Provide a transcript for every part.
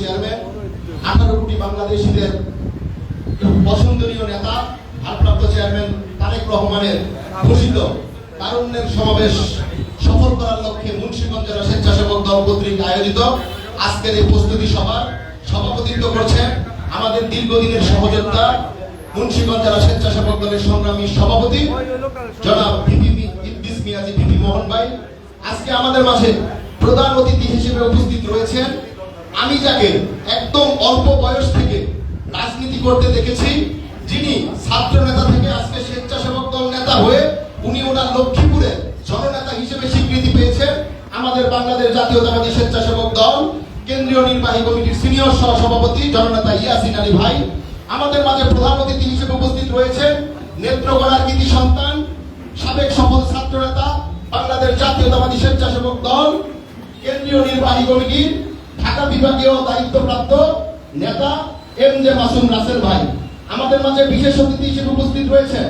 Chairman, আঠারো কোটি বাংলাদেশিদের পছন্দনীয় নেতা, ভারপ্রাপ্ত চেয়ারম্যান তারেক রহমানের ঘোষিত তারুণ্যের সমাবেশ সফল করার লক্ষ্যে জেলা স্বেচ্ছাসেবক দল কর্তৃক আয়োজিত আজকের এই প্রস্তুতি সভার সভাপতিত্ব করছেন আমাদের দীর্ঘদিনের সহযোদ্ধা মুন্সিগঞ্জ জেলা স্বেচ্ছাসেবক দলের সংগ্রামী সভাপতি জনাব ভিপি ইদ্দিস মিয়াজি, ভিপি মোহন ভাই। আজকে আমাদের মাঝে প্রধান অতিথি হিসেবে উপস্থিত রয়েছেন আমি যাকে একদম অল্প বয়স থেকে রাজনীতি করতে দেখেছি, যিনি ছাত্র নেতা থেকে আজকে স্বেচ্ছাসেবক দল নেতা হয়ে উনি ওনার লক্ষ্মীপুরে জননেতা হিসেবে স্বীকৃতি পেয়েছেন। আমাদের বাংলাদেশ জাতীয়তাবাদী স্বেচ্ছাসেবক দল, কেন্দ্রীয় নির্বাহী কমিটির সিনিয়র সহ সভাপতি জননেতা ইয়াসিন আলী ভাই। আমাদের মাঝে প্রধান অতিথি হিসেবে উপস্থিত রয়েছেন নেত্রকোনার কৃতি সন্তান, সাবেক সফল ছাত্র নেতা, বাংলাদেশ জাতীয়তাবাদী স্বেচ্ছাসেবক দল, কেন্দ্রীয় নির্বাহী কমিটির ঢাকা বিভাগীয় দায়িত্বপ্রাপ্ত নেতা এম জে মাসুম রাসেল ভাই। আমাদের মাঝে বিশেষ অতিথি হিসেবে উপস্থিত রয়েছেন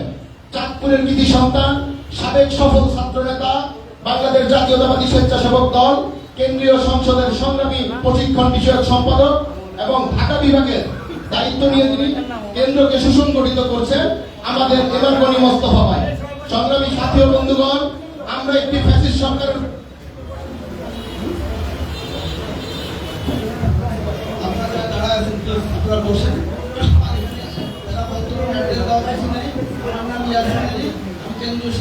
চাঁদপুরের কৃতি সন্তান, সাবেক সফল ছাত্র নেতা, বাংলাদেশ জাতীয়তাবাদী স্বেচ্ছাসেবক দল, কেন্দ্রীয় সংসদের সংগ্রামী প্রশিক্ষণ বিষয়ক সম্পাদক এবং ঢাকা বিভাগের দায়িত্ব নিয়ে তিনি কেন্দ্রকে সুসংগঠিত করছেন আমাদের এবার গণি মোস্তফা ভাই। সংগ্রামী সাথী বন্ধুগণ, আমরা একটি ফ্যাসিস্ট সরকারের আছেন তো আপনারা বসেন কেন্দ্রীয়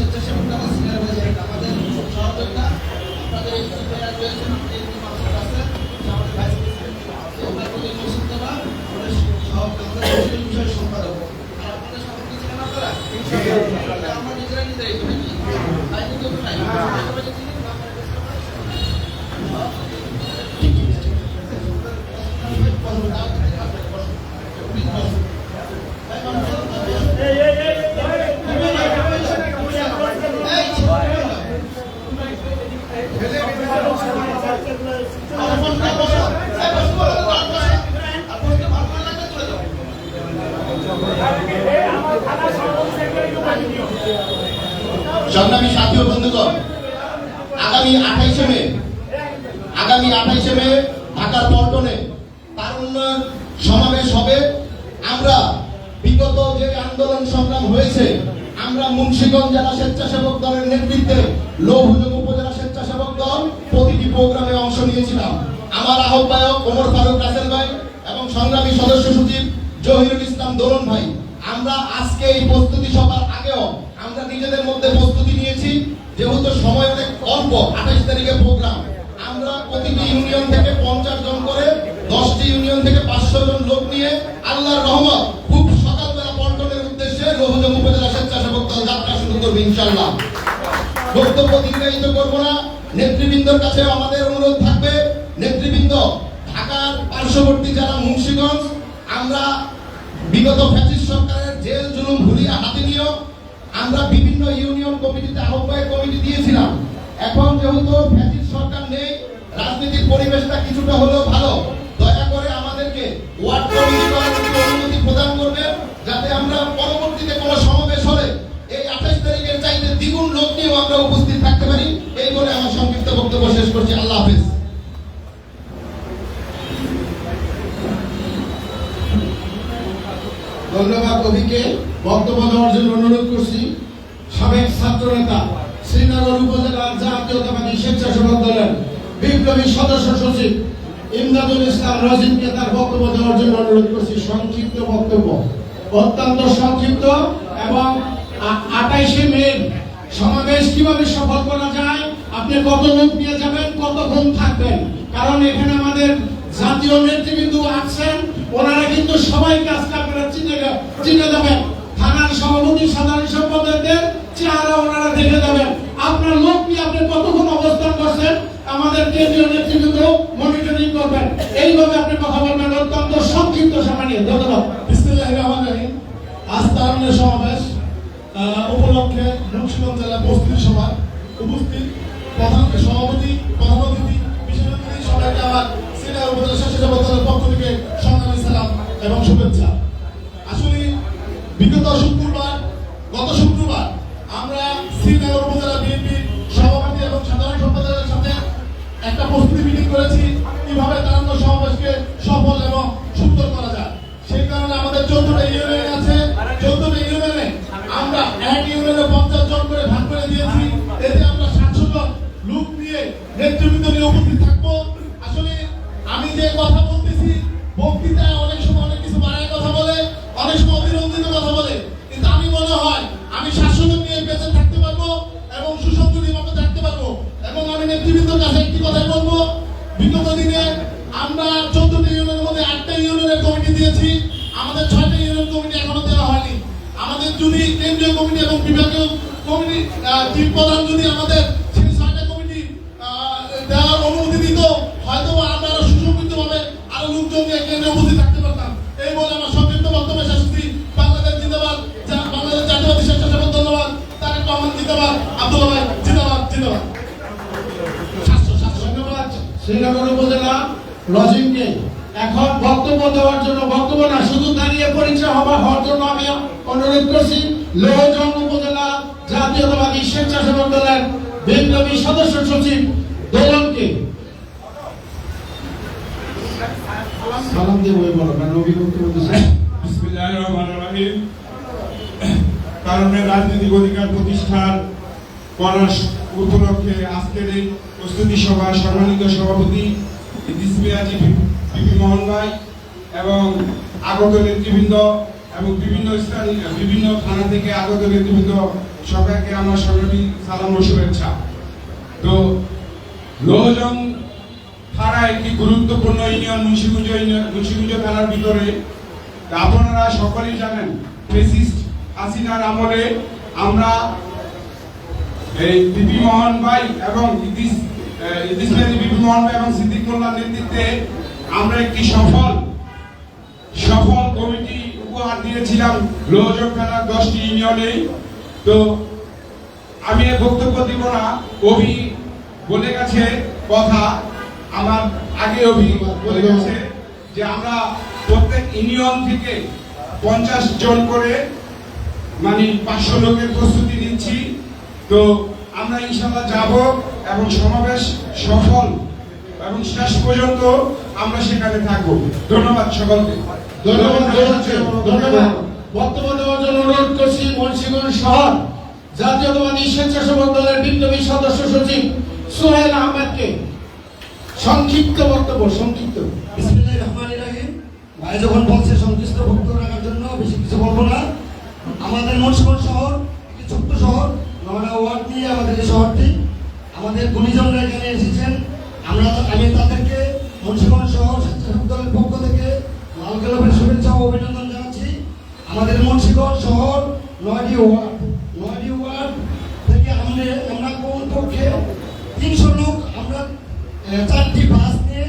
মে ঢাকার পল্টনে তারুণ্য সমাবেশ হবে। আমরা বিগত যে আন্দোলন সংগ্রাম হয়েছে, আমরা মুন্সিগঞ্জ জেলা স্বেচ্ছাসেবক দলের নেতৃত্বে লৌহজং উপজেলা স্বেচ্ছাসেবক দল প্রতিটি প্রোগ্রামে অংশ নিয়েছিলাম। আমার আহ্বায়ক ওমর ফারুক রাসেল ভাই এবং সংগ্রামী সদস্য সচিব জহিরুল ইসলাম দোলন ভাই। আমরা আজকে এই প্রস্তুতি সভার আগেও আমরা নিজেদের মধ্যে প্রস্তুতি নিয়েছি, যেহেতু সময় অনেক অল্প আঠাইশ তারিখে প্রোগ্রাম। প্রতিটি ইউনিয়ন থেকে পঞ্চাশ জন করে, দশটি ইউনিয়ন থেকে পাঁচশো জন লোক নিয়ে আল্লাহর রহমত খুব সকালবেলা পল্টনের উদ্দেশ্যে রহুজম উপজেলা স্বেচ্ছাসেবক দল যাত্রা শুরু করবে ইনশাল্লাহ বক্তব্য দীর্ঘায়িত করব না। নেতৃবৃন্দর কাছে আমাদের অনুরোধ থাকবে। নেতৃবৃন্দ, ঢাকার পার্শ্ববর্তী জেলা মুন্সিগঞ্জ, আমরা বিগত ফ্যাসিস্ট সরকারের জেল, জুলুম, ভুলিয়া হাতে নিয়েও আমরা বিভিন্ন ইউনিয়ন কমিটিতে আহ্বায়ক কমিটি দিয়েছিলাম। এখন যেহেতু ফ্যাসিস্ট সরকার নেই রাজনীতির পরিবেশটা কিছুটা হলেও ভালো। দয়া করে আমাদেরকে ওয়ার্ড অনুমতি প্রদান যাতে আমরা পরবর্তীতে কোনো সমাবেশ হলে এই আঠাশ তারিখের চাইতে দ্বিগুণ লোক নিয়েও আমরা উপস্থিত থাকতে পারি। এই বলে আমার সংক্ষিপ্ত বক্তব্য শেষ করছি। আল্লাহ হাফেজ। ধন্যবাদ কবিকে বক্তব্য দেওয়ার জন্য অনুরোধ করছি। সাবেক ছাত্র নেতা শ্রীনগর উপজেলার জাতীয়তাবাদী স্বেচ্ছাসেবক দলের বিপ্লবী সদস্য সচিব ইমদাদুল ইসলাম রাজিমকে তার বক্তব্য দেওয়ার জন্য অনুরোধ করছি, সংক্ষিপ্ত বক্তব্য। অত্যন্ত সংক্ষিপ্ত এবং আঠাইশে মে সমাবেশ কীভাবে সফল করা যায়, আপনি কত লোক নিয়ে যাবেন, কতক্ষণ থাকবেন? কারণ এখানে আমাদের জাতীয় নেতৃবৃন্দ আছেন, ওনারা কিন্তু সবাই আজকে আপনারা চিনে চিনে যাবেন থানার সভাপতি, সাধারণ সম্পাদকদের চেহারা ওনারা দেখে যাবেন আপনার লোক নিয়ে আপনি কতক্ষণ অবস্থান করছেন আমাদের কেন্দ্রীয় নেতৃবৃন্দ মনিটরিং করবেন। এইভাবে আপনি কথা বলবেন, অত্যন্ত সংক্ষিপ্ত সময় নিয়ে। ধন্যবাদ। বিসমিল্লাহির রহমানির রহিম। আজ তারুণ্যের সমাবেশ উপলক্ষে মুন্সিগঞ্জ জেলা প্রস্তুতি সভা উপস্থিত। প্রধান সভাপতি, প্রধান অতিথি, বিশেষ অতিথি, সবাইকে আমার সিনিয়র উপজেলা দলের পক্ষ থেকে সংগ্রামী সালাম এবং শুভেচ্ছা। আসলে বিগত শুক্রবার, গত শুক্রবার প্রস্তুতি মিটিং করেছি, কীভাবে তারান্ন সমাবেশকে সফল এবং সুন্দর করা যায়। সেই কারণে আমাদের চোদ্দটা ইউনিয়ন আছে। চোদ্দটা ইউনিয়নে আমরা এক ইউনিয়নে পঞ্চাশ জন করে ভাগ করে দিয়েছি। এতে আমরা সাতশো জন লোক নিয়ে নেতৃবৃন্দ নিয়ে উপস্থিত টিম প্রধান যদি আমাদের সেই ছয়টা কমিটি দেওয়ার অনুমতি দিত হয়তো আমরা আরও সুসংগঠিত ভাবে আরও লোকজন কেন্দ্রে উপস্থিত থাকতে পারতাম। এই বলে আমার সংক্ষিপ্ত বক্তব্য শেষ করছি। বাংলাদেশ জিন্দাবাদ বাংলাদেশ জাতীয়বাদী স্বেচ্ছাসেবক ধন্যবাদ। তারেক রহমান জিন্দাবাদ আব্দুল্লাহ ভাই জিন্দাবাদ জিন্দাবাদ। শ্রীনগর উপজেলা লজিংকে এখন বক্তব্য দেওয়ার জন্য বক্তব্য না, শুধু দাঁড়িয়ে পরিচয় হওয়া হওয়ার জন্য আমি অনুরোধ করছি, লোহজং উপজেলা জাতীয়তাবাদী স্বেচ্ছাসেবক দলের বিপ্লবী সদস্য সচিব দোলনকে সালাম দিয়ে বলো বিসমিল্লাহির রহমানির রহিম। কারণে রাজনৈতিক অধিকার প্রতিষ্ঠার করার উপলক্ষে আজকের এই প্রস্তুতি সভা সম্মানিত সভাপতি ডিসপিআজি বিপি মোহন ভাই এবং আগত নেতৃবৃন্দ এবং বিভিন্ন স্থান, বিভিন্ন থানা থেকে আগত নেতৃবৃন্দ সবাইকে আমার সংগ্রামী সালাম ও শুভেচ্ছা। তো লোহজং থানা একটি গুরুত্বপূর্ণ ইউনিয়ন, মুন্সিগঞ্জ মুন্সিগঞ্জ থানার ভিতরে। আপনারা সকলেই জানেন, ফেসিস্ট হাসিনার আমলে আমরা এই বিপি মোহন ভাই এবং ইদিস বিপি মোহন ভাই এবং সিদ্দিক মোল্লার নেতৃত্বে আমরা একটি সফল সফল কমিটি উপহার দিয়েছিলাম থানার দশটি ইউনিয়নে। তো আমি বক্তব্য দিব না। অভি বলে গেছে কথা। আমার আগে অভি বলে গেছে যে আমরা প্রত্যেক ইউনিয়ন থেকে পঞ্চাশ জন করে মানে পাঁচশো লোকের প্রস্তুতি নিচ্ছি। তো আমরা ইনশাল্লাহ যাব এবং সমাবেশ সফল এবং শেষ পর্যন্ত আমরা সেখানে থাকব। ধন্যবাদ সকলকে। ধন্যবাদ ধন্যবাদ বক্তব্য দেওয়ার জন্য অনুরোধ করছি মুন্সিগঞ্জ শহর জাতীয়তাবাদী স্বেচ্ছাসেবক দলের বিপ্লবী সদস্য সচিব সোহেল আহমেদকে সংক্ষিপ্ত বক্তব্য সংক্ষিপ্ত। বিসমিল্লাহির ভাই যখন বলছে সংশ্লিষ্ট বক্তব্য রাখার জন্য বেশি কিছু বলব না। আমাদের মুন্সিগঞ্জ শহর একটি ছোট্ট শহর নয়টা ওয়ার্ড নিয়ে আমাদের এই শহরটি আমাদের গুণীজনরা এখানে এসেছেন। আমি তাদেরকে মুন্সিগঞ্জ শহর দলের পক্ষ থেকে লাল গোলাপের শুভেচ্ছা ও অভিনন্দন জানাচ্ছি। আমাদের মুন্সিগঞ্জ শহর নয়টি ওয়ার্ড। নয়টি ওয়ার্ড থেকে আমাদের আমরা কোন পক্ষে? তিনশো লোক আমরা চারটি বাস নিয়ে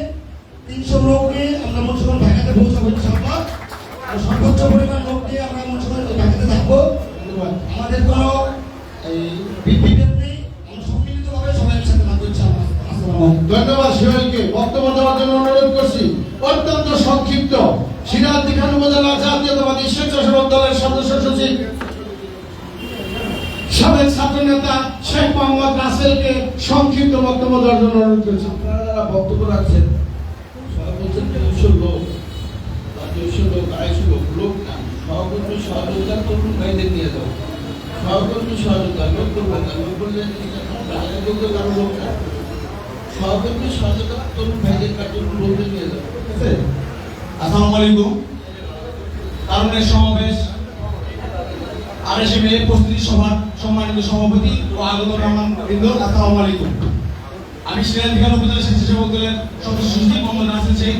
তিনশো লোক নিয়ে আমরা মুন্সিগঞ্জ ঢাকাতে পৌঁছাবো ইনশাআল্লাহ। আর সর্বোচ্চ পরিমাণ লোক আমরা মুন্সিগঞ্জ ঢাকাতে থাকব। আমাদের কোনো এই ধন্যবাদ সোহেলকে বক্তব্য দেওয়ার জন্য অনুরোধ করছি, অত্যন্ত সংক্ষিপ্ত। সিরাজদি খান উপজেলা জাতীয়তাবাদী স্বেচ্ছাসেবক দলের সদস্য সচিব, সাবেক ছাত্র নেতা শেখ মোহাম্মদ রাসেলকে সংক্ষিপ্ত বক্তব্য দেওয়ার জন্য অনুরোধ করছি। আপনারা বক্তব্য রাখছেন বলছেন দুইশো লোক বা লোক আড়াইশো লোক লোক না। সহকর্মী সহযোগিতা তরুণ ভাইদের নিয়ে যাও। সহকর্মী সহযোগিতা লোক করব না, লোক করলে কারও লোক না। সহযোগিতা তরুণ ভাইদের কার্যক্রম নিয়ে সমাবেশ আড়াইশে মে প্রস্তুতি সভার সম্মানিত সভাপতি ও আগত রহমান বৃন্দ, আসসালামু আলাইকুম। আমি সিরাজ বিজ্ঞান উপজেলা স্বেচ্ছাসেবক দলের সদস্য সচিব মোহাম্মদ রাসেল শেখ।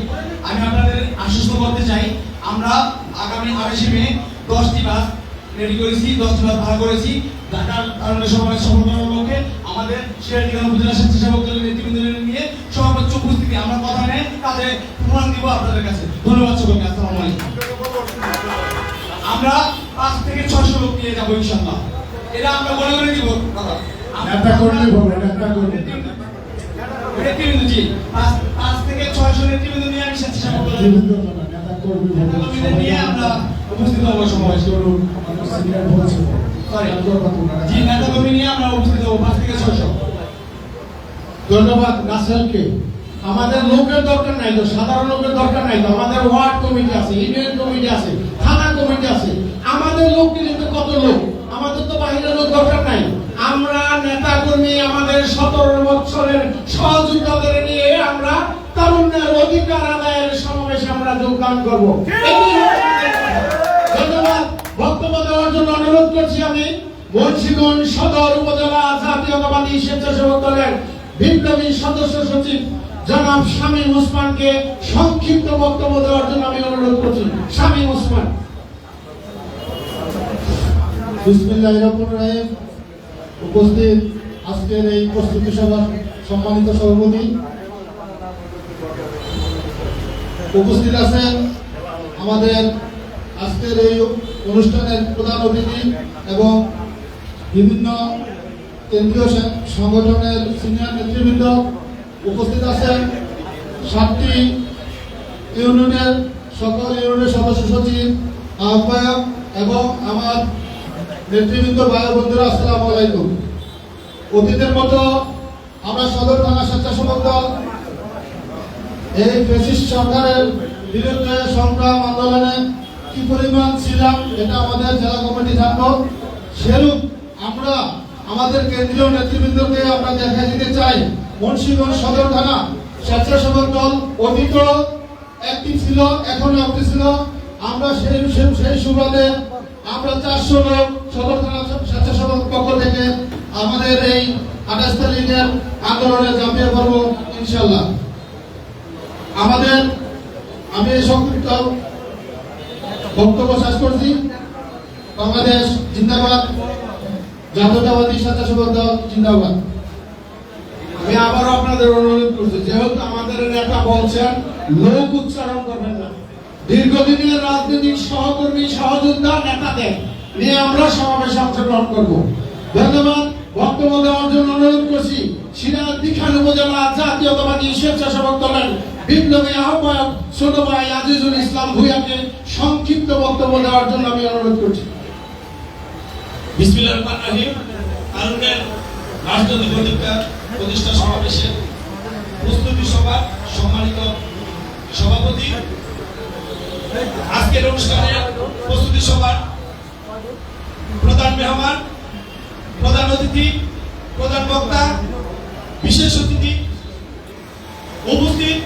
আমি আপনাদের আশ্বস্ত করতে চাই, আমরা আগামী আড়াইশে মে দশটি বাস রেডি করেছি দশটি বাস ভাড়া করেছি। ঢাকার কারণে সমাবেশ সফল করার লক্ষ্যে আমাদের সিরাজ বিজ্ঞান উপজেলা স্বেচ্ছাসেবক দলের নেতৃবৃন্দ নিয়ে সর্বোচ্চ উপস্থিতি আমরা কথা নেই কাজে প্রমাণ দিব আপনাদের কাছে। ধন্যবাদ সকলকে আসসালামু আলাইকুম। আমরা পাঁচ থেকে ছয়শো লোক নিয়ে যাব ইনশাল্লাহ এটা আমরা মনে করে দিব দাদা নেতা কর্মী বলবেন নেতা কর্মী। নেতৃবৃন্দ জি। পাঁচ থেকে ছয়শো নেতৃবৃন্দ নিয়ে আমি স্বেচ্ছাসেবক। দলের নেতা নিয়ে আমরা ধন্যবাদ রাসেলকে আমাদের লোকের দরকার নাই তো, সাধারণ লোকের দরকার নাই তো। আমাদের ওয়ার্ড কমিটি আছে ইউনিয়ন কমিটি আছে থানা কমিটি আছে। আমাদের লোক কিন্তু কত লোক? আমাদের তো বাহিরের লোক দরকার নাই। আমরা নেতা কর্মী আমাদের সতেরো বছরের সহযোগিতাদের নিয়ে আমরা তারুণ্যের অধিকার আদায়ের সমাবেশে আমরা যোগদান করব। বক্তব্য দেওয়ার জন্য অনুরোধ করছি আমি মুন্সিগঞ্জ সদর উপজেলা জাতীয়তাবাদী স্বেচ্ছাসেবক দলের বিপ্লবী সদস্য সচিব জনাব শামীম ওসমানকে সংক্ষিপ্ত বক্তব্য দেওয়ার জন্য আমি অনুরোধ করছি। শামীম ওসমান উপস্থিত আজকের এই প্রস্তুতি সভার সম্মানিত সভাপতি। উপস্থিত আছেন আমাদের আজকের এই অনুষ্ঠানের প্রধান অতিথি এবং বিভিন্ন কেন্দ্রীয় সংগঠনের সিনিয়র নেতৃবৃন্দ উপস্থিত আছেন। সাতটি ইউনিয়নের সকল ইউনিয়নের সদস্য সচিব, আহ্বায়ক এবং আমার নেতৃবৃন্দ ভাই বন্ধুরা আসসালামু আলাইকুম। অতীতের মতো আমরা সদর থানা স্বেচ্ছাসেবক দল, এই ফেসিস্ট সরকারের বিরুদ্ধে সংগ্রাম আন্দোলনে কি পরিমাণ ছিলাম, এটা আমাদের জেলা কমিটি জানব সেরূপ আমরা আমাদের কেন্দ্রীয় নেতৃবৃন্দকে আমরা দেখা দিতে চাই। মুন্সিগঞ্জ সদর থানা স্বেচ্ছাসেবক দল অতীত একটি ছিল, এখনও অ্যাক্টিভ ছিল। আমরা সেই সেই- সুবাদে আমরা চারশো লোক সদর থানা স্বেচ্ছাসেবক পক্ষ থেকে আমাদের এই আঠাশ তারিখের আন্দোলনে ঝাঁপিয়ে পড়ব ইনশাল্লাহ আমাদের আমি সংক্ষিপ্ত বক্তব্য শেষ করছি। বাংলাদেশ জিন্দাবাদ। জাতীয়তাবাদী স্বেচ্ছাসেবক দল জিন্দাবাদ। আমি আবারও আপনাদের অনুরোধ করছি, যেহেতু আমাদের নেতা বলছেন, লোক উচ্চারণ করবেন না। দীর্ঘদিনের রাজনৈতিক সহকর্মী সহযোদ্ধা নেতাদের নিয়ে আমরা সমাবেশে অংশগ্রহণ করব। ধন্যবাদ বক্তব্য দেওয়ার জন্য অনুরোধ করছি, সিরাজ দিখান উপজেলা জাতীয়তাবাদী স্বেচ্ছাসেবক দলের বিপ্লবী আহ্বায়ক ছোট ভাই আজিজুল ইসলাম ভুইয়াকে সংক্ষিপ্ত বক্তব্য দেওয়ার জন্য আমি অনুরোধ করছি। বিসমিল্লাহির রহমানির রহিম। তারুণের রাজনৈতিক অধিকার প্রতিষ্ঠা সমাবেশে প্রস্তুতি সভা সম্মানিত সভাপতি। আজকের অনুষ্ঠানে প্রস্তুতি সভার প্রধান মেহমান, প্রধান অতিথি, প্রধান বক্তা, বিশেষ অতিথি উপস্থিত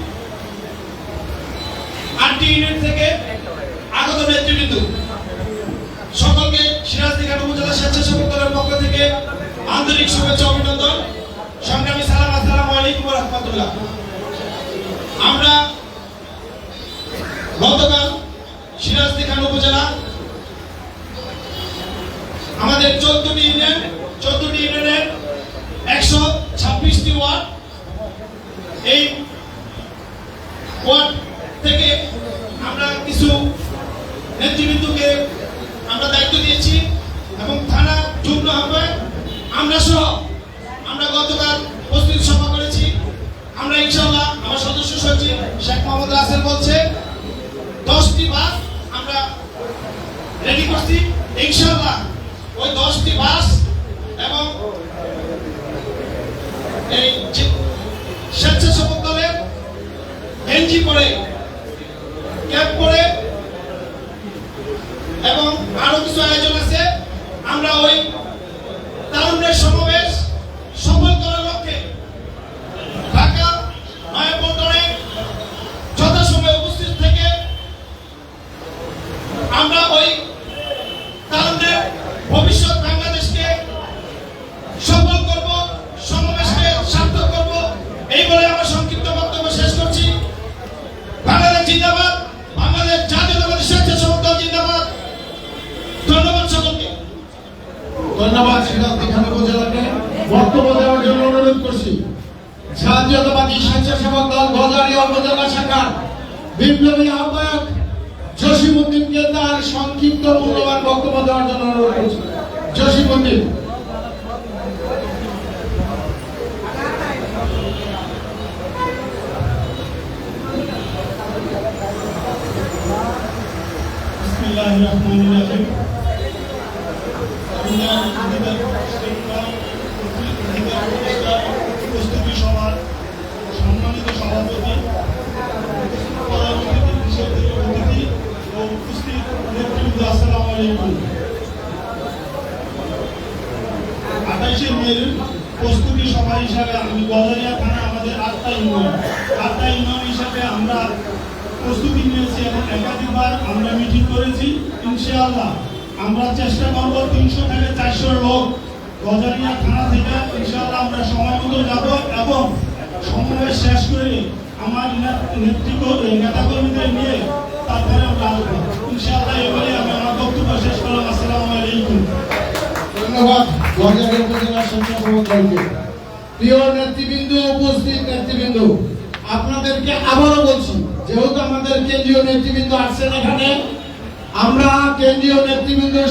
আটটি ইউনিট থেকে আগত নেতৃবৃন্দ সকলকে সিরাজদিঘাট উপজেলা স্বেচ্ছাসেবক দলের পক্ষ থেকে আন্তরিক শুভেচ্ছা অভিনন্দন সংগ্রামী সালাম আসসালামু আলাইকুম ওয়া রাহমাতুল্লাহ আমরা গতকাল সিরাজদিঘাট উপজেলা আমাদের চোদ্দটি ইউনিয়ন চোদ্দটি ইউনিয়নের একশো ছাব্বিশটি ওয়ার্ড এই ওয়ার্ড থেকে আমরা কিছু নেতৃবৃন্দকে আমরা দায়িত্ব দিয়েছি এবং থানা যুগ্ম আহ্বায়ক আমরা সহ আমরা গতকাল প্রস্তুতি সভা করেছি আমরা ইনশাল্লাহ আমার সদস্য সচিব শেখ মোহাম্মদ রাসেল বলছে দশটি বাস আমরা রেডি করছি ইনশাল্লাহ ওই দশটি বাস এবং এই স্বেচ্ছাসেবক দলের এনজি করে ক্যাম্প করে এবং আরও কিছু আয়োজন আছে আমরা ওই তারুণ্যের সমাবেশ সফল করার লক্ষ্যে ঢাকা নয়াপল্টনে যথাসময়ে উপস্থিত থেকে আমরা ওই তারুণ্যের ভবিষ্যৎ বাংলাদেশকে সফল করব সমাবেশকে সার্থক করব এই বলে আমার সংক্ষিপ্ত বক্তব্য শেষ করছি বাংলাদেশ জিন্দাবাদ বাংলাদেশ জাতীয়তাবাদী স্বেচ্ছাসেবক দল জিন্দাবাদ ধন্যবাদ সকলকে খান উপজেলাকে বক্তব্য দেওয়ার জন্য অনুরোধ করছি। জাতীয়তাবাদী স্বেচ্ছাসেবক দল গজারিয়া উপজেলা শাখার বিপ্লবী আহ্বায়ক জসিমুদ্দিনকে তার সংক্ষিপ্ত মূল্যবান বক্তব্য দেওয়ার জন্য অনুরোধ করছি। জসিমুদ্দিন। বিসমিল্লাহির প্রস্তুতি সভা হিসাবে আমি গজারিয়া থানা আমাদের আটটা ইউনিয়ন। আটটা ইউনিয়ন হিসাবে আমরা প্রস্তুতি নিয়েছি এবং একাধিকবার আমরা মিটিং করেছি। ইনশাআল্লাহ আমরা চেষ্টা করব তিনশো থেকে চারশো লোক গজারিয়া থানা থেকে ইনশাআল্লাহ আমরা সময় মতো যাব এবং সমাবেশ শেষ করে আমার নেতৃত্ব নেতাকর্মীদের নিয়ে তারপরে আমরা আসব আমার শেষ করলাম ধন্যবাদ প্রিয় নেতৃবৃন্দ উপস্থিত নেতৃবৃন্দ আপনাদেরকে আবারও বলছি যেহেতু আমাদের কেন্দ্রীয় নেতৃবৃন্দ এখানে আমরা কেন্দ্রীয়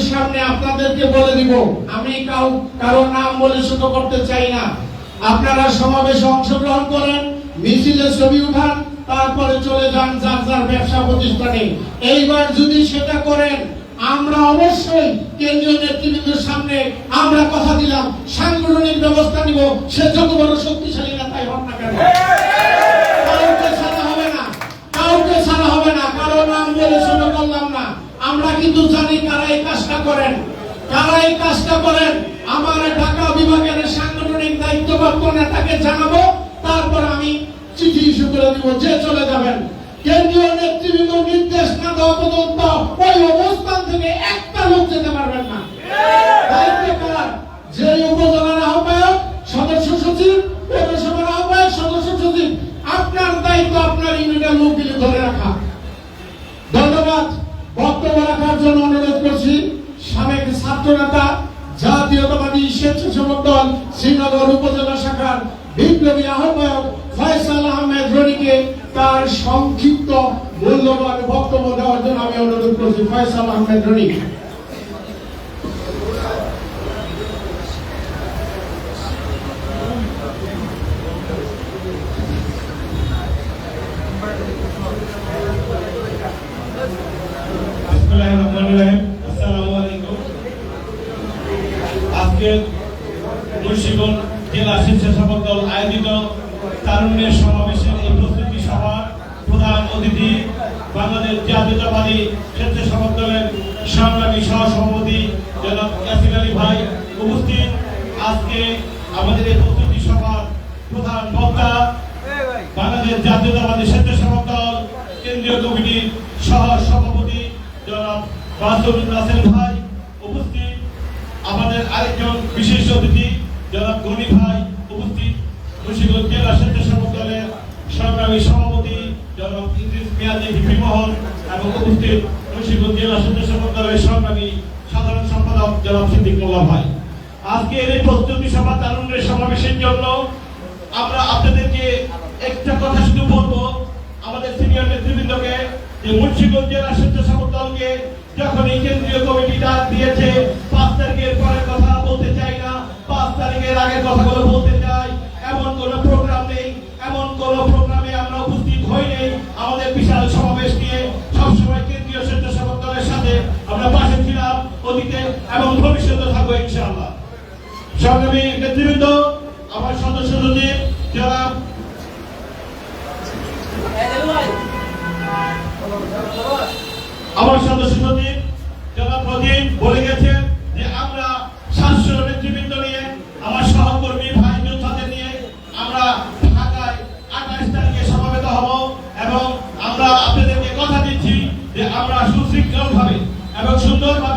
সামনে আপনাদেরকে বলে দিব আমি নাম বলে ছোট করতে চাই না আপনারা সমাবেশে অংশগ্রহণ করেন মিছিলে ছবি উঠান তারপরে চলে যান যার যার ব্যবসা প্রতিষ্ঠানে। এইবার যদি সেটা করেন, আমরা অবশ্যই কেন্দ্রীয় নেতৃবৃন্দের সামনে আমরা কথা দিলাম, সাংগঠনিক ব্যবস্থা নিব, সে যত বড় শক্তিশালী নেতাই হোক না কেন। কাউকে ছাড়া হবে না, কাউকে ছাড়া হবে না, কারও নাম বলে শুনে করলাম না। আমরা কিন্তু জানি কারা এই কাজটা করেন। কারা এই কাজটা করেন? আমার ঢাকা বিভাগের সাংগঠনিক দায়িত্বপ্রাপ্ত নেতাকে জানাব, তারপর আমি চিঠি ইস্যু করে দিব যে চলে যাবেন। কেন্দ্রীয় নেতৃবৃন্দ নির্দেশ না দেওয়া পর্যন্ত ওই অবস্থান থেকে একটা লোক যেতে পারবেন না। যে উপজেলার আহ্বায়ক, সদস্য সচিব, পৌরসভার আহ্বায়ক, সদস্য সচিব, আপনার দায়িত্ব আপনার ইউনিটের লোকগুলি ধরে রাখা। ধন্যবাদ। বক্তব্য রাখার জন্য অনুরোধ করছি, সাবেক ছাত্র নেতা জাতীয়তাবাদী স্বেচ্ছাসেবক দল, শ্রীনগর উপজেলা শাখার বিপ্লবী আহ্বায়ক ফয়সাল তার সংক্ষিপ্ত মূল্যবান বক্তব্য দেওয়ার জন্য আমি অনুরোধ করছি, ফয়সাল আহমেদ রনি। আজকে মুন্সিগঞ্জ জেলা স্বেচ্ছাসেবক দল আয়োজিত তারুণ্যের সমাবেশের এই প্রস্তুতি সভার প্রধান অতিথি বাংলাদেশ জাতীয়তাবাদী স্বেচ্ছাসেবক দলের সংগ্রামী সহসভাপতি জনাব ইয়াসির আলী ভাই উপস্থিত। আজকে আমাদের এই প্রস্তুতি সভার প্রধান বক্তা বাংলাদেশ জাতীয়তাবাদী স্বেচ্ছাসেবক দল কেন্দ্রীয় কমিটির সহ সভাপতি জনাব বাসুর নাসের ভাই উপস্থিত। আমাদের আরেকজন বিশেষ অতিথি জনাব গনি ভাই উপস্থিত। মুন্সিগঞ্জ জেলা স্বেচ্ছাসেবক দলের সংগ্রামী সভাপতি জনাব ইদ্রিস মিয়াদি ভিপি মোহন এবং উপস্থিত মুন্সিগঞ্জ জেলা স্বেচ্ছাসেবক দলের সংগ্রামী সাধারণ সম্পাদক জনাব সিদ্দিক মোল্লা ভাই। আজকের এই প্রস্তুতি সভা তারুণ্যের সমাবেশের জন্য আমরা আপনাদেরকে একটা কথা শুধু বলব, আমাদের সিনিয়র নেতৃবৃন্দকে, যে মুন্সিগঞ্জ জেলা স্বেচ্ছাসেবক দলকে যখন এই কেন্দ্রীয় কমিটি ডাক দিয়েছে, পাঁচ তারিখের পরের কথা বলতে চাই না, পাঁচ তারিখের আগের কথাগুলো বলতে চাই, এমন কোন অতীতে এবং ভবিষ্যতে থাকব ইনশাআল্লাহ। সংগ্রামী নেতৃবৃন্দ, আমার সদস্য সচিব যারা আমার সদস্য সচিব যারা প্রদীপ বলে গেছেন যে, আমরা সাতশো নেতৃবৃন্দ নিয়ে, আমার সহকর্মী ভাই যোদ্ধাদের নিয়ে, আমরা ঢাকায় আঠাশ তারিখে সমাবেত হব এবং আমরা আপনাদেরকে কথা দিচ্ছি যে, আমরা সুশৃঙ্খল ভাবে এবং সুন্দরভাবে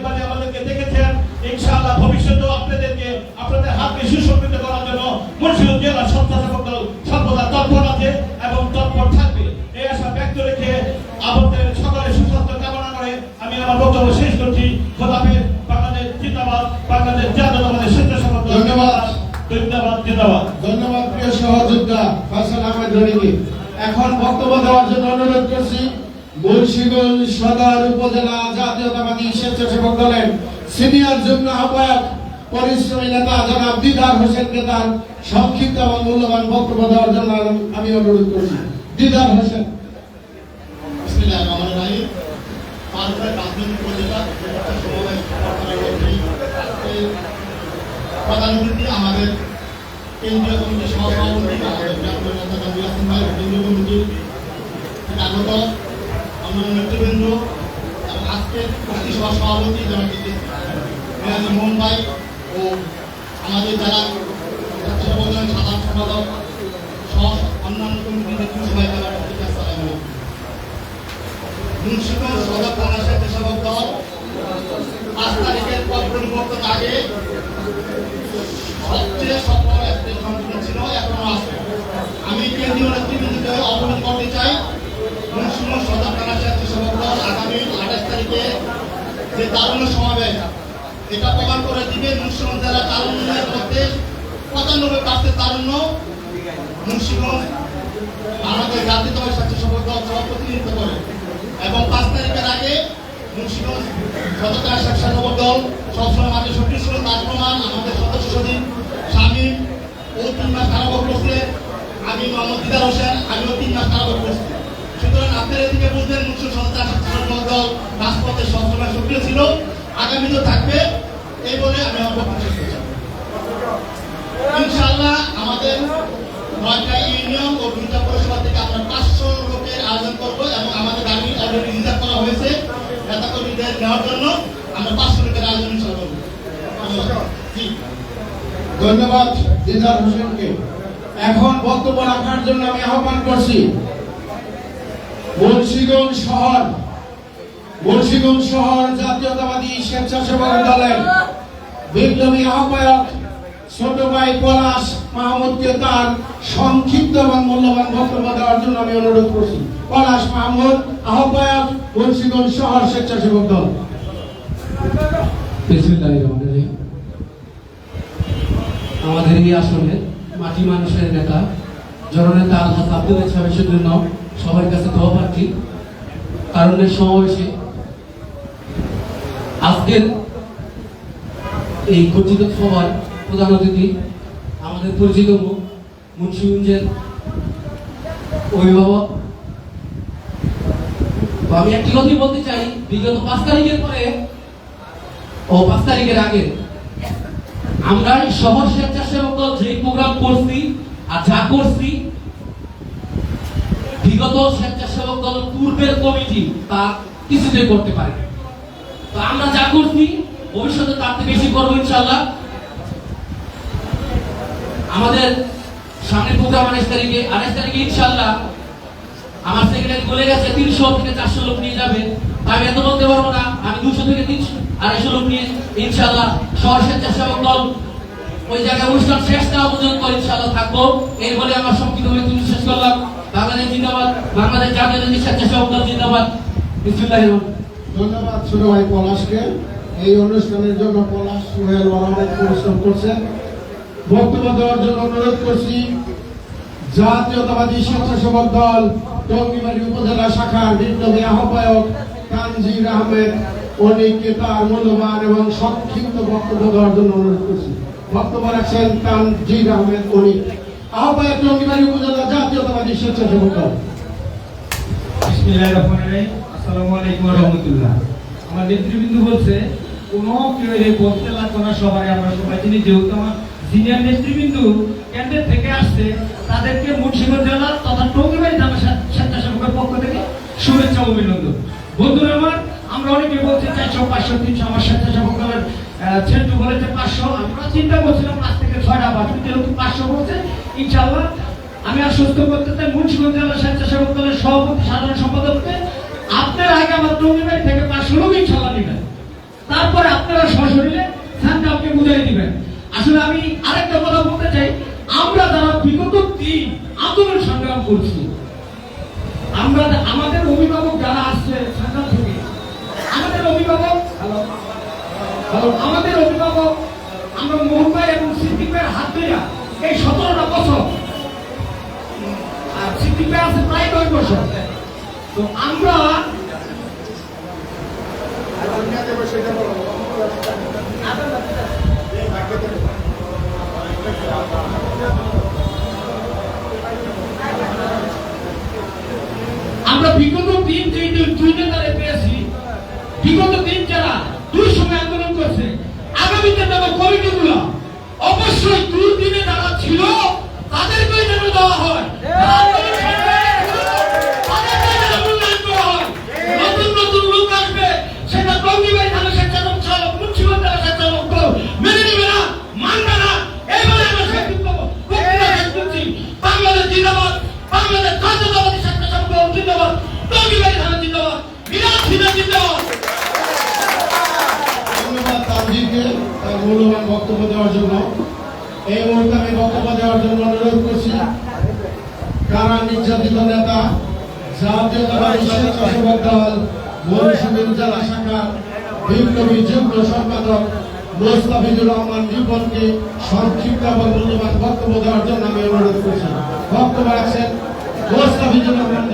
এখন বক্তব্য দেওয়ার জন্য অনুরোধ করছি, মুন্সিগঞ্জ সদর উপজেলা জাতীয়তাবাদী স্বেচ্ছাসেবক দলের সিনিয়র যুগ্ম আহ্বায়ক, পরিশ্রমী নেতা জনাব দিদার হোসেনকে তার সংক্ষিপ্ত এবং মূল্যবান বক্তব্য দেওয়ার জন্য আমি অনুরোধ করছি। দিদার হোসেন বিসমিল্লাহির রহমানির রহিম। পাঁচবার রাজনৈতিক উপজেলা একটা সমাবেশ করার লক্ষ্যে আজকে প্রধান অতিথি আমাদের কেন্দ্রীয় কমিটির আমাদের জাতীয় নেতা জামিল হাসান ভাই কেন্দ্রীয় কমিটির আগত অন্যান্য নেতৃবৃন্দ এবং আজকের সভাপতি মেয়াজি মোহন ভাই ও আমাদের যারা সাধারণ সম্পাদক অন্যান্য কমিটির নেতৃত্ব সবাই তারা মুন্সিগঞ্জ সদর দল পাঁচ তারিখের পর পরিবর্তন আগে সবচেয়ে সফল একটি সংগঠন ছিল এখনও আমি কেন্দ্রীয় নেতৃবৃন্দকে অবগত করতে চাই। মুন্সিগঞ্জ সদর থানা স্বেচ্ছাসেবক দল আগামী আঠাশ তারিখে যে দারুণ সমাবেশ, এটা প্রমাণ করে দিবে মুন্সিগঞ্জ জেলা তারুণ্যের মধ্যে পঁচানব্বই পার্সেন্ট তারুণ্য মুন্সিগঞ্জ আমাদের স্বেচ্ছাসেবক দল সহ প্রতিনিধিত্ব করে। এবং পাঁচ তারিখের আগে মুন্সিগঞ্জ সততা স্বেচ্ছাসেবক দল সবসময় মাঠে সক্রিয় ছিল। তার প্রমাণ আমাদের সদস্য ও তিন মাস কারাভোগ করছে। আমি মোহাম্মদ দিদার হোসেন, আমিও তিন মাস কারাভোগ করছি। সুতরাং আপনারা এদিকে বুঝলেন মুন্সিগঞ্জ সততা স্বেচ্ছাসেবক দল, রাজপথে সবসময় সক্রিয় ছিল। আগামীতেও থাকবে, এই বলে আমি আমার বক্তব্য শেষ করছি। ইনশাআল্লাহ আমাদের নয়টা ইউনিয়ন ও দুইটা পৌরসভা থেকে আমরা পাঁচশো লোকের আয়োজন করব এবং আমাদের গাড়ি অলরেডি রিজার্ভ করা হয়েছে। নেতা কর্মীদের নেওয়ার জন্য আমরা পাঁচশো লোকের আয়োজন ইনশাআল্লাহ করব। ধন্যবাদ। দিদার হোসেনকে এখন বক্তব্য রাখার জন্য আমি আহ্বান করছি, মুন্সিগঞ্জ শহর মুন্সিগঞ্জ শহর জাতীয়তাবাদী স্বেচ্ছাসেবক দলের বিপ্লবী আহ্বায়ক ছোট ভাই পলাশ মাহমুদকে তার সংক্ষিপ্ত এবং মূল্যবান বক্তব্য দেওয়ার জন্য আমি অনুরোধ করছি পলাশ মাহমুদ, আহ্বায়ক, মুন্সিগঞ্জ শহর স্বেচ্ছাসেবক দল বিসমিল্লাহির রহমানির রহিম। আমাদের এই মাটি মানুষের নেতা, জননেতা আলহাজ আব্দুল সাহেবের জন্য সবার কাছে দোয়া প্রার্থী। কারণের সমাবেশে আজকের এই গঠিত সভার প্রধান অতিথি আমাদের পরিচিত মুখ মুন্সিগঞ্জের অভিভাবক। আমি একটি কথাই বলতে চাই, বিগত পাঁচ তারিখের পরে ও পাঁচ তারিখের আগে আমরা এই শহর স্বেচ্ছাসেবক দল যে প্রোগ্রাম করছি আর যা করছি, বিগত স্বেচ্ছাসেবক দল পূর্বের কমিটি তা কিছুতেই করতে পারে তো আমরা যা করছি, ভবিষ্যতে তার থেকে বেশি করব ইনশাল্লাহ আমাদের সামনে প্রোগ্রাম আঠাশ তারিখে আঠাশ তারিখে ইনশাল্লাহ আমার সেক্রেটারি বলে গেছে, তিনশো থেকে চারশো লোক নিয়ে যাবে। তা আমি এত বলতে পারব না, আমি দুশো থেকে তিনশো আড়াইশো লোক নিয়ে ইনশাল্লাহ শহর স্বেচ্ছাসেবক দল ওই জায়গায় অনুষ্ঠান শেষ দেওয়া পর্যন্ত ইনশাল্লাহ থাকব। এই বলে আমার সংক্ষিপ্ত তুমি শেষ করলাম। বাংলাদেশ জিন্দাবাদ, বাংলাদেশ জাতীয় স্বেচ্ছাসেবক দল জিন্দাবাদ। বিসমুল্লাহির ধন্যবাদ ছোট ভাই পলাশকে। এই অনুষ্ঠানের জন্য পলাশ সুহেল অনেক পরিশ্রম করছেন। বক্তব্য দেওয়ার জন্য অনুরোধ করছি, জাতীয়তাবাদী স্বেচ্ছাসেবক দল টঙ্গিবাড়ি উপজেলা শাখার বিপ্লবী আহ্বায়ক তানজির আহমেদ। অনিককে তার মূল্যবান এবং সংক্ষিপ্ত বক্তব্য দেওয়ার জন্য অনুরোধ করছি। বক্তব্য রাখছেন তানজির আহমেদ অনিক আহ্বায়ক টঙ্গিবাড়ি উপজেলা জাতীয়তাবাদী স্বেচ্ছাসেবক কোনো কেউ লাগবে না সবাই আমরা সবাই চিনি, যেহেতু আমার কেন্দ্রের থেকে আসছে, তাদেরকে পক্ষ থেকে শুভেচ্ছা অভিনন্দন। বন্ধুরা আমার আমরা অনেকে বলছি চারশো পাঁচশো, তিনশো, আমার স্বেচ্ছাসেবক দলের ছেন্টু বলেছে পাঁচশো। আমরা চিন্তা করছিলাম, পাঁচ থেকে ছয়টা বাকি যেহেতু পাঁচশো বলছে। ইনশাআল্লাহ, আমি আর আশ্বস্ত করতে চাই, মুন্সিগঞ্জ জেলা স্বেচ্ছাসেবক দলের সভাপতি, সাধারণ সম্পাদককে, আপনার আগে আমার টঙ্গিবাড়ি থেকে পাঁচশো লোক ইনশাল্লাহ নেবেন। তারপরে আপনারা সশরীরে আপনি বুঝিয়ে দিবেন। আসলে আমি আরেকটা কথা বলতে চাই, আমরা যারা বিগত দিন আন্দোলন সংগ্রাম করছি আমাদের অভিভাবক, আমরা মোহন এবং সিদ্দিক ভাইয়ের হাত ধরে এই সতেরোটা বছর, আর সিদ্দিক আছে প্রায় নয় বছর। তো আমরা আমরা বিগত দিন যে দুই নেতারে পেয়েছি বিগত দিন যারা দুই সময় আন্দোলন করছে আগামীতে দেবো কমিটিগুলো অবশ্যই দুই দিনে যারা ছিল তাদেরকেই যেন দেওয়া হয় যারা আন্দোলন সংগ্রামে ছিল, তাদেরকেই যেন মূল্যায়ন করা হয়। নতুন নতুন লোক আসবে সেটা টঙ্গিবাড়ি থানা স্বেচ্ছাসেবক চালক মুন্সিগঞ্জ জেলা স্বেচ্ছাসেবক দল মেনে নিবে না মানবে না এবারে আমরা স্বীকৃত বক্তৃতা শেষ করছি বাংলাদেশ জিন্দাবাদ বাংলাদেশ জাতীয়তাবাদী স্বেচ্ছাসেবক দল জিন্দাবাদ টঙ্গিবাড়ি থানা জিন্দাবাদ মিরাজ সিনহা জিন্দাবাদ ধন্যবাদ তানজিদকে তার মূল্যবান বক্তব্য দেওয়ার জন্য এই মুহূর্তে আমি বক্তব্য দেওয়ার জন্য অনুরোধ করছি কারা নির্যাতিত নেতা জাতীয়তাবাদী স্বেচ্ছাসেবক দল মৌসুমী জেলা শাখার বিপ্লবী যুগ্ম সম্পাদক মোস্তাফিজুর রহমান রিপনকে এবং মূল্যবান বক্তব্য দেওয়ার জন্য আমি অনুরোধ করছি। বক্তব্য রাখছেন মোস্তাফিজুর রহমান